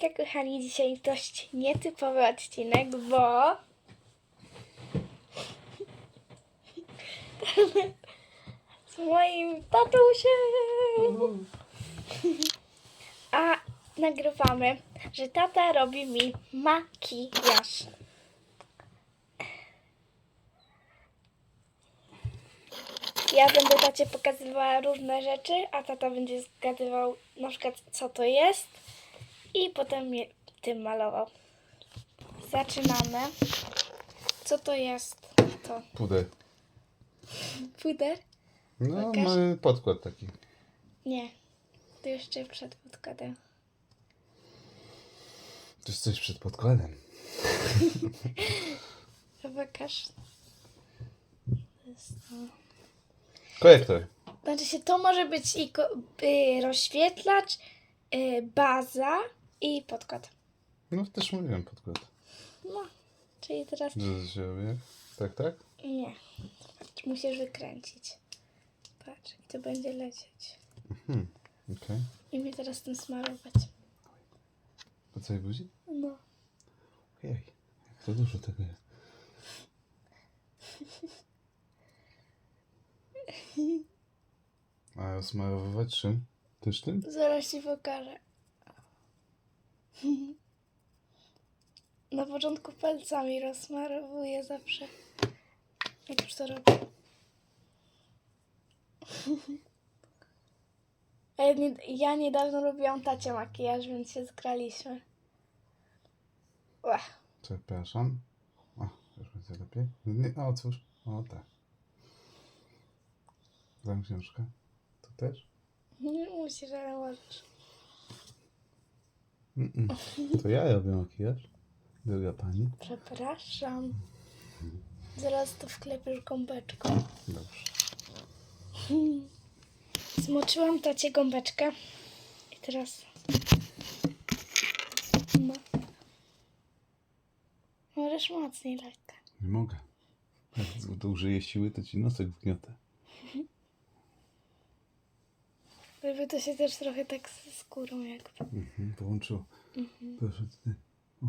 Hejka kochani, dzisiaj dość nietypowy odcinek, bo... Z moim tatusiem! A nagrywamy, że tata robi mi makijaż. Ja będę tacie pokazywała różne rzeczy, a tata będzie zgadywał na przykład co to jest i potem je tym malował. Zaczynamy. Co to jest? To Puder. puder? No, Pokaż. mamy podkład taki. Nie. To jeszcze przed podkładem. To jest coś przed podkładem. To pokaż. To jest to. Korektor. Znaczy się, to może być i ko- y, rozświetlacz, y, baza i podkład. No też mówiłem podkład. No, czyli teraz to się? Tak, tak? nie. Patrz, musisz wykręcić. Patrz, i to będzie lecieć. Hmm. Okej. I mi teraz tym smarować. Po całej buzi? No. Ojej. Jak to dużo tego jest. A rozmarowywać czym? Też tym? Zaraz ci pokażę. Na początku palcami rozmarowuję zawsze. Jak już to robię. Ja, nie, ja niedawno robiłam tacie makijaż, więc się zgraliśmy. Ła. Przepraszam. O, już będzie lepiej. Nie, o cóż. O tak. Dam książkę. To też? Nie musisz, ale możesz. Mm-mm. To ja robię makijaż. Droga pani. Przepraszam. Zaraz to wklepiesz gąbeczką. Dobrze. Zmoczyłam tacie gąbeczkę. I teraz. No. Możesz mocniej lekko. Nie mogę. Jak użyję siły, to ci nosek wgniotę. Żeby to się też trochę tak ze skórą jakby. Mhm, połączyło. Proszę tutaj. O,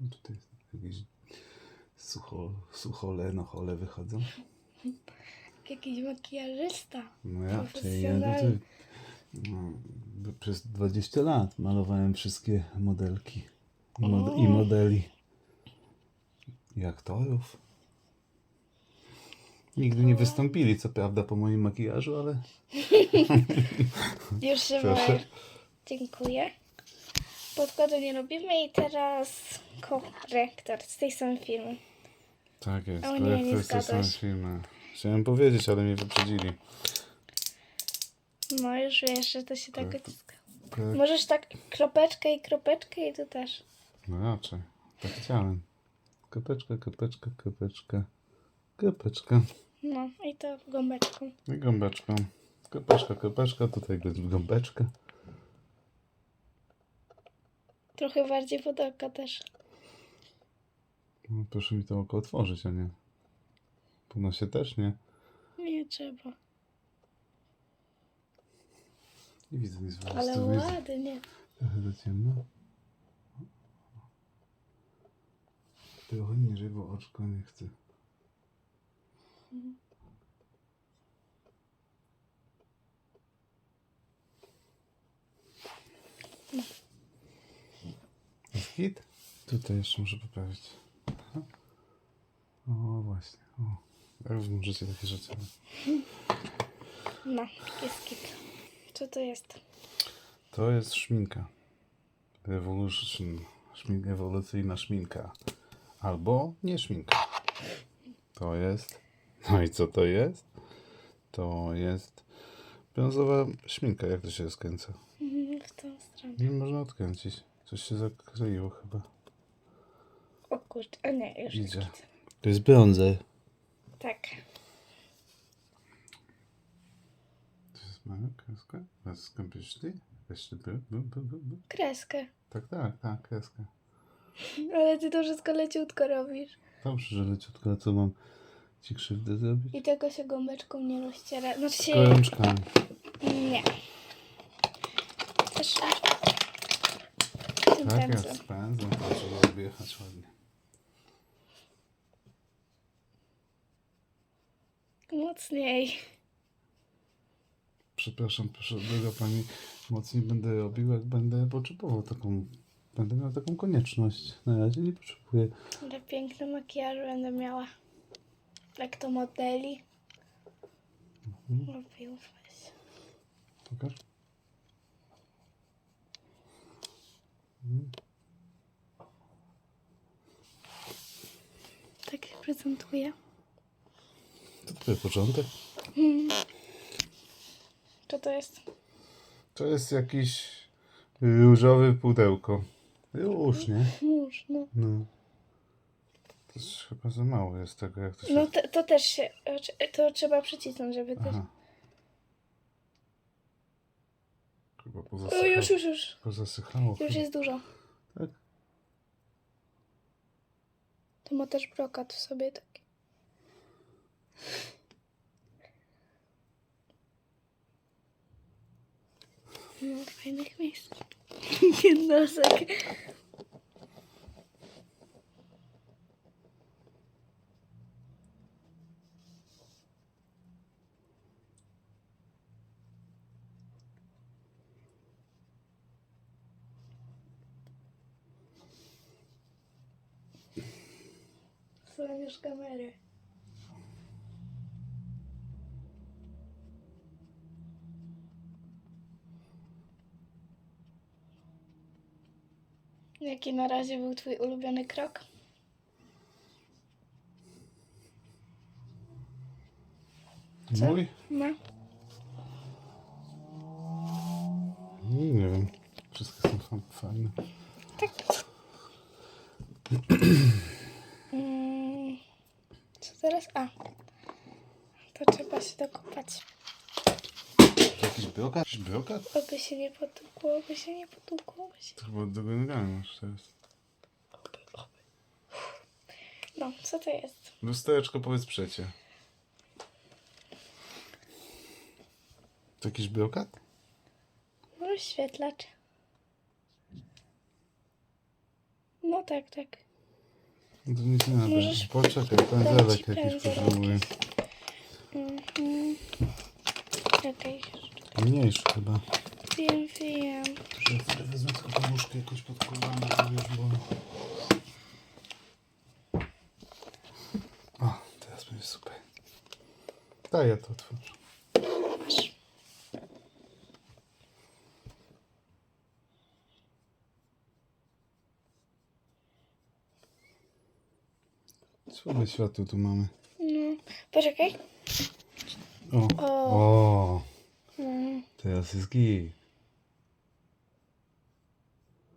no tutaj jest jakieś sucho, suchole, nochole wychodzą. Jakiś makijażysta. No ja, czyli ja Profesjonalny. tutaj, no, przez 20 lat malowałem wszystkie modelki i, mod, i modeli i aktorów. Nigdy nie wystąpili, co prawda, po moim makijażu, ale Już się Proszę. Dziękuję. Podkładu nie robimy i teraz korektor z tej samej firmy. tak jest. O nie, nie korektor są zgadłeś. filmy. Chciałem powiedzieć, ale mnie wyprzedzili. No już wiesz, że to się tak Korek- odciska. Korek- Możesz tak kropeczkę i kropeczkę i to też. No raczej. Tak chciałem. Kopeczka, kopeczka, kopeczka, kopeczka. No i to gąbeczką. I gąbeczką. Kopeczka, kopeczka, tutaj gąbeczka. Trochę bardziej pod oko też. No, proszę mi to oko otworzyć, a nie. Po nosie też nie. Nie trzeba. Nie widzę nic po Ale prostu. Jest ładnie. trochę za ciemno. Trochę niżej, bo oczko nie chcę. Jest hit? Tutaj jeszcze muszę poprawić. Aha. O, właśnie. O. W moim życiu takie rzeczy. No, jest kit. Co to jest? To jest szminka. Revolution. Szmin, ewolucyjna szminka. Albo nie szminka. To jest. No i co to jest? To jest brązowa szminka. Jak to się? Mhm, W tą stronę. Nie można odkręcić. Coś się zakleiło chyba. O kurczę, a nie, już kit. To jest brązy. Tak. To jest mała kreska? Kreska piszczy? Jeszcze by, by, by, by, by. Kreskę. Tak, tak, tak, kreska. Ale ty to wszystko leciutko robisz. Dobrze, że leciutko, co mam ci krzywdę zrobić? I tego się gąbeczką nie rozciera. Znaczy się... Gorączkami. Nie. Też... Tak, ja z pędzlem to trzeba objechać ładnie. Mocniej. Przepraszam, proszę, droga pani, mocniej będę robił, jak będę potrzebował taką, będę miał taką konieczność. Na razie nie potrzebuję. Ale piękny makijaż będę miała. Jak to modeli. Robił weź. Pokaż. Tak się prezentuje. To dopiero początek. Co to jest? To jest jakiś różowy pudełko. Już, nie? Nóż, no. No. To jest chyba za mało jest tego, jak to się... No to, to też się, to trzeba przycisnąć, żeby też... Aha. Chyba O, pozasychało. już, już, już. Pozasychało. Już jest dużo. Tak. To ma też brokat w sobie taki. No, fajnych miejsc. Jednosek. Sławisz kamerę. Jaki na razie był twój ulubiony krok? Co? Mój? No. Nie, nie wiem. Wszystkie są fa- fajne. Tak. Mm, Co teraz? A. To trzeba się dokopać. Brokat? Jakiś brokat? Oby się nie potłukło, oby się nie potłukło. Oby się... To chyba do generalnie masz teraz. Oby, oby. No, co to jest? Lustereczko powiedz przecie. To jakiś brokat? Rozświetlacz. No tak, tak. No to nic nie nadal. Możesz- Poczekaj, pędzelek jakiś pędzelek. potrzebuję. Mhm. Czekaj. Mniejszy chyba. Wiem, wiem. Ja sobie wezmę tylko poduszkę jakoś podkładamy, to wiesz, bo... O, teraz będzie super. Daj, ja to otworzę. Słabe światło tu mamy. No. Poczekaj. O, O. teraz jest git.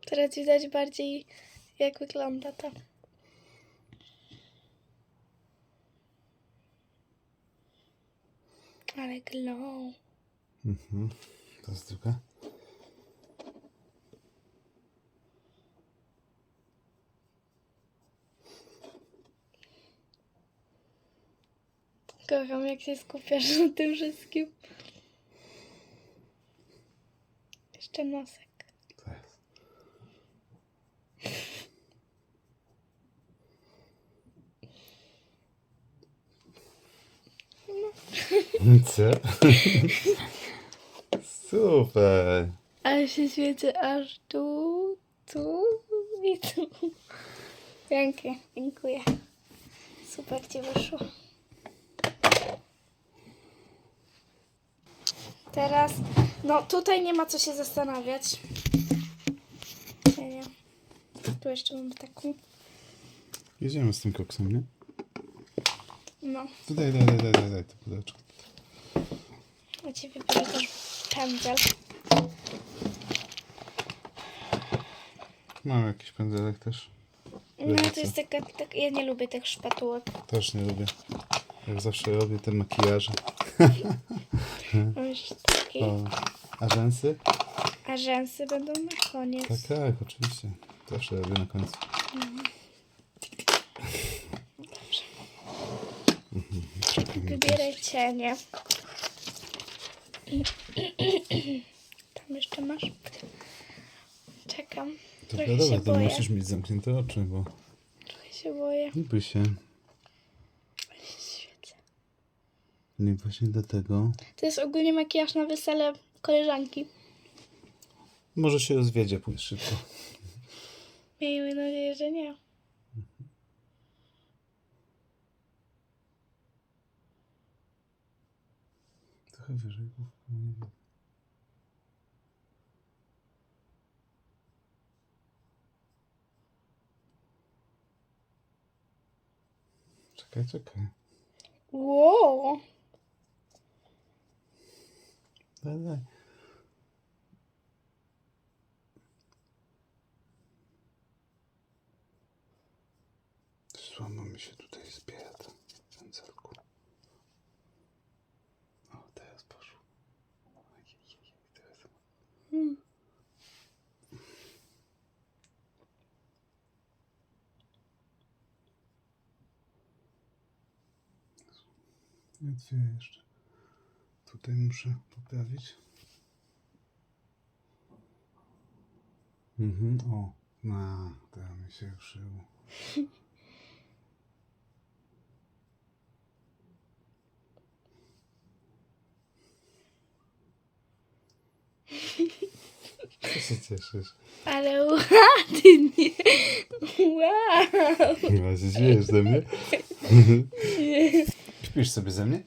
Teraz widać bardziej, jak wygląda to. Ale glow. Mhm. To jest druga. Kocham, jak się skupiasz na tym wszystkim. Jeszcze nosek. Jest. Co? Super. Ale się świecę aż tu, tu i tu. Pięknie, dziękuję. Super ci wyszło. Teraz, no tutaj nie ma co się zastanawiać. Nie, nie. Tu jeszcze mamy taką. Jedziemy z tym koksem, nie? No, To daj, daj, daj, daj, daj, daj to pudełeczko. a ci wybiorę też pędzel. Mam jakiś pędzelek też. No to jest taka, tak, ja nie lubię tych szpatułek. Też nie lubię. Jak zawsze robię te makijaże. Mam jeszcze taki. O, a rzęsy? A rzęsy będą na koniec. Tak, tak, oczywiście. Zawsze robię na końcu. Mhm, Wybieraj cienie. Tam jeszcze masz. Czekam. Dobra, Trochę dobra, się to boję. musisz mieć zamknięte oczy, bo Trochę się boję. nie bój się. Świecę. Nie właśnie dlatego. To jest ogólnie makijaż na wesele koleżanki. Może się rozwiedzie pójść szybko. Miejmy nadzieję, że nie. Trochę wyżej. Czekaj, czekaj. Wow. Daj, daj. Mi się tutaj zbiera ten pędzelku. O, teraz poszło. Ojej, teraz. Nie otwieraj jeszcze. Tutaj muszę poprawić. Mhm, o. No, teraz mi się ruszyło. Co się cieszysz? Ale ładnie. Wow. Chyba się śmiejesz ze mnie? Śpisz sobie ze mnie?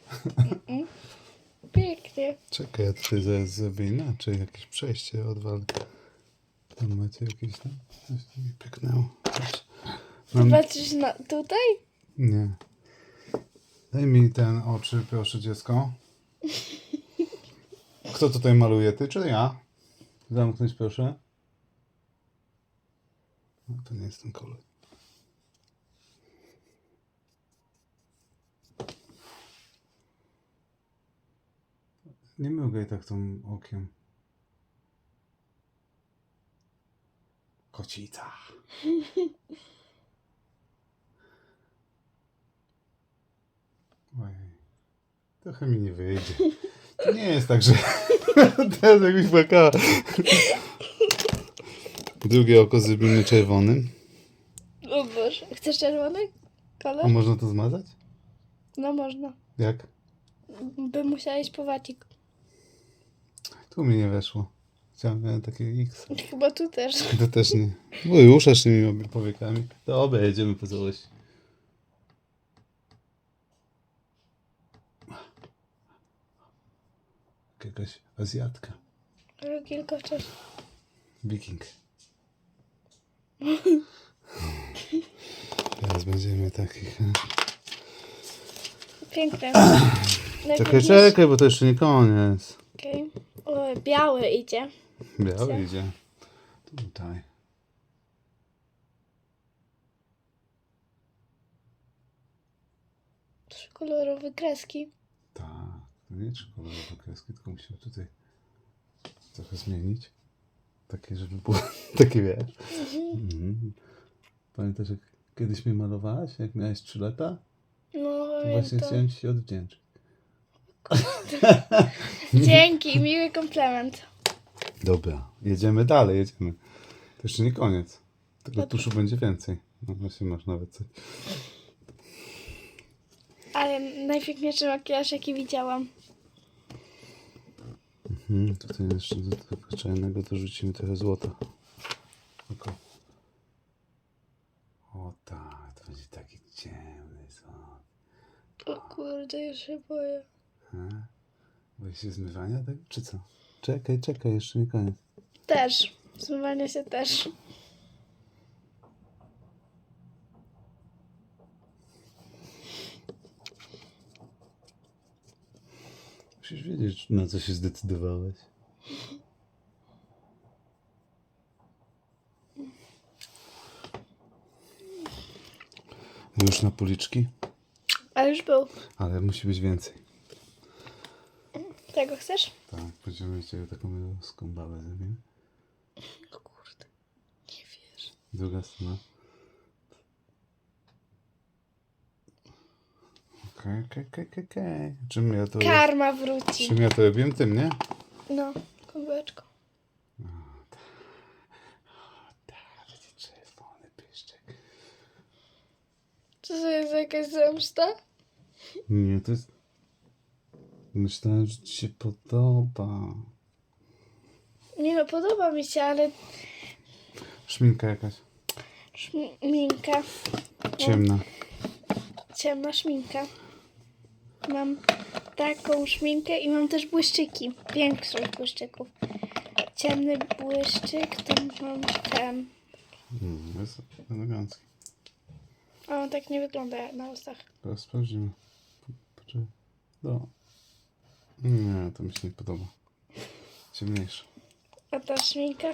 Pięknie. Czekaj, ja tutaj zaraz zrobię inaczej. Jakieś przejście odwal. Tam macie jakieś tam? Coś tu mi pyknęło. Mam... Patrzysz na tutaj? Nie. Daj mi ten oczy, proszę dziecko. Kto tutaj maluje? Ty czy ja? Zamknąć proszę. No, to nie jest ten kolor. Nie mrugaj tak tą okiem. Kocica. Ojej. Trochę mi nie wyjdzie. To nie jest tak, że teraz jakbyś płakała. Drugie oko zrobimy czerwonym. O Boże. Chcesz czerwony A kolor? można to zmazać? No można. Jak? By musiała iść po wacik. Tu mi nie weszło. Chciałem miałem takie X. Chyba tu też. To też nie. Bo ruszasz tymi powiekami. Dobra, jedziemy po całości. Jakaś Azjatka. Kilka wcześniej. Wiking. Teraz będziemy takich. e, Piękne. Czekaj, czekaj, bo to jeszcze nie koniec. Okej. O, biały idzie. Biały idzie. Tutaj. Trzykolorowe kreski. To trzy kolorowe kreski, tylko musimy tutaj trochę zmienić. Takie, żeby było takie wiesz. Mhm. Pamiętasz, jak kiedyś mnie malowałaś, jak miałeś 3 lata? No, To właśnie pamiętam. chciałem ci się odwdzięczyć. Dzięki, miły komplement. Dobra, jedziemy dalej, jedziemy. To jeszcze nie koniec. Tego tuszu będzie więcej. No właśnie masz nawet coś. Ale najpiękniejszy makijaż, jaki widziałam. Mhm, tutaj jeszcze do tego czarnego dorzucimy trochę złota. Oko. O tak, to będzie taki ciemny złot. O kurde, już się boję. A? Boisz się zmywania tak? Czy co? Czekaj, czekaj, jeszcze nie koniec. Też. Zmywanie się też. Musisz wiedzieć, na co się zdecydowałeś. Już na policzki, Ale już był. ale musi być więcej. Tego chcesz? Tak, będziemy mieć taką skąbałę zrobimy. Kurde. Nie wiesz. Druga strona. Okej, okej, okej, okej, okej. Czym ja to... Karma wróci. Czym ja to robiłem? Tym, nie? No, kubeczko. O, tak, O, tak. będzie czerwony pyszczek. Co to jest jakaś zemsta? Nie, to jest... Myślałem, że ci się podoba. Nie no, podoba mi się, ale Szminka jakaś. szminka, Ciemna. ciemna szminka. Mam taką szminkę i mam też błyszczyki. Większość błyszczyków. Ciemny błyszczyk to mam ten. Mm, jest elegancki. A on tak nie wygląda na ustach. Teraz sprawdzimy. Poczekaj. No. Nie, to mi się nie podoba. Ciemniejsze. A ta szminka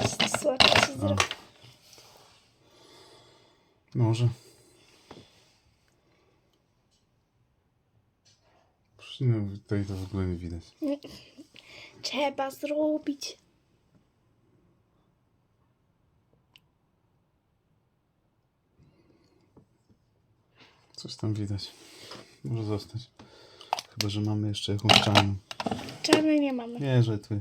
jest słodka. Może. Nie, tutaj to w ogóle nie widać. Trzeba zrobić. Coś tam widać. Może zostać. Chyba, że mamy jeszcze jakąś czarną. Czarnej nie mamy. Nie, że tu.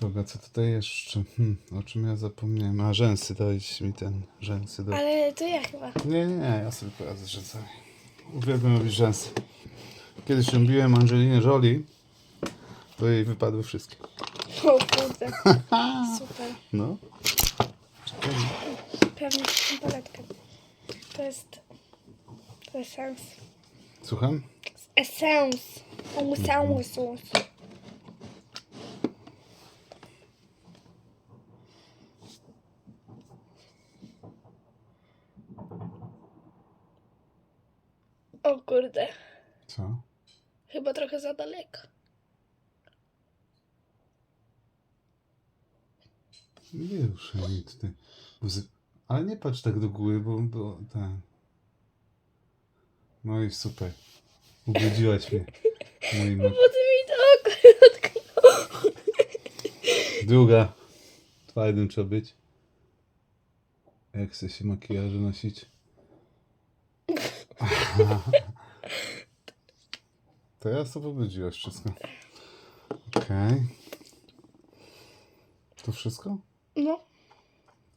Dobra, co tutaj jeszcze? Hmm, o czym ja zapomniałem? A rzęsy, dajcie mi ten rzęsy. Ale to ja chyba. Nie, nie, nie, ja sobie poradzę z rzęsami. Uwielbiam robić rzęsy. Kiedyś robiłem Angelinę Jolie, to jej wypadły wszystkie. O kurde. Super. No. Czekaj. Pewnie tą paletkę. To jest... To jest sens. Słucham? Essence. Essence. O kurde. Co? Chyba trochę za daleko. Nie ruszaj mi tutaj. Ale nie patrz tak do góry, bo, bo ten. No i super. Ubudziłaś mnie. Moim... Bo ty mi to akurat Druga. Twardym trzeba być. Jak chce się makijaże nosić. Teraz to pobudziłaś wszystko. Okej. To wszystko? No,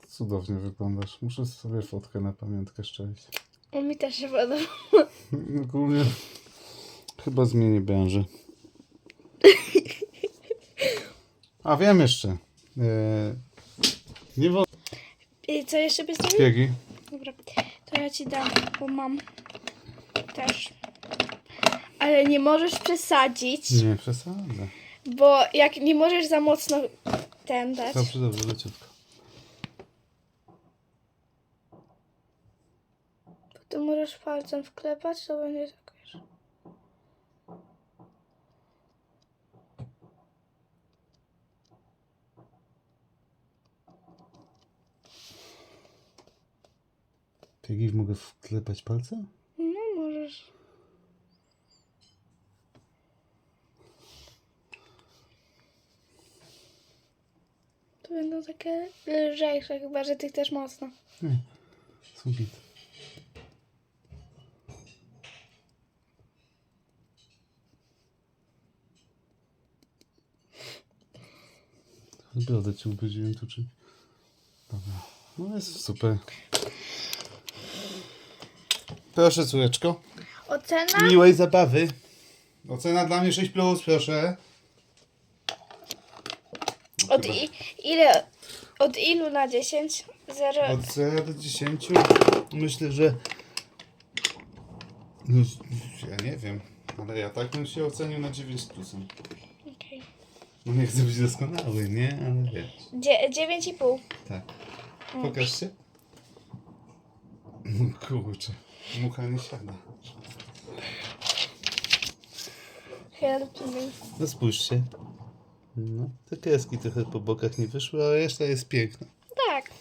Cudownie wyglądasz. Muszę sobie fotkę na pamiątkę szczęść. on mi też się podoba. Ogólnie chyba zmienię branżę. A wiem jeszcze. Eee, nie wolno. I co jeszcze byś? Biegi. Dobra, to ja ci dam, bo mam też. Ale nie możesz przesadzić, Nie przesadzę. bo jak nie możesz za mocno ten dać. Dobrze, dobrze, leciutko. To możesz palcem wklepać, to będzie tak wiesz. Biegi mogę wklepać palce? No możesz. Będą takie lżejsze, chyba że ty chcesz mocno. Nie. Są git. Brodę ci ubudziłem tu czymś. Dobra. No jest super. Proszę, córeczko. Ocena? Miłej zabawy. Ocena dla mnie 6 plus, proszę. Od i, ile? Od ilu na 10? Zero. Od 0 do 10 myślę, że. No, ja nie wiem, ale ja tak bym się ocenił na 9 plusem. Okej. No nie chcę być doskonały, nie? Ale wiesz. Dzie- Dziewięć i pół. Tak. Pokaż się. No kurczę, mucha nie siada. Help me. No spójrz się. No, te kreski trochę po bokach nie wyszły, ale reszta jest piękna. Tak.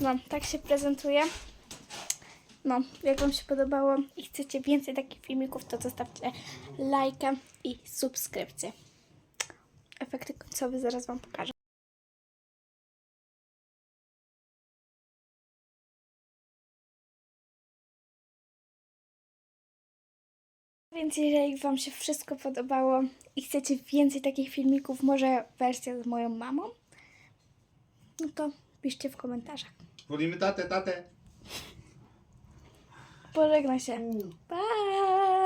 No, tak się prezentuje. No, jak Wam się podobało i chcecie więcej takich filmików, to zostawcie lajka i subskrypcję. Efekty końcowe zaraz Wam pokażę. Więc jeżeli Wam się wszystko podobało i chcecie więcej takich filmików, może wersja z moją mamą, no to Piszcie w komentarzach. Wolimy tatę, tatę. Pożegnaj się. Pa!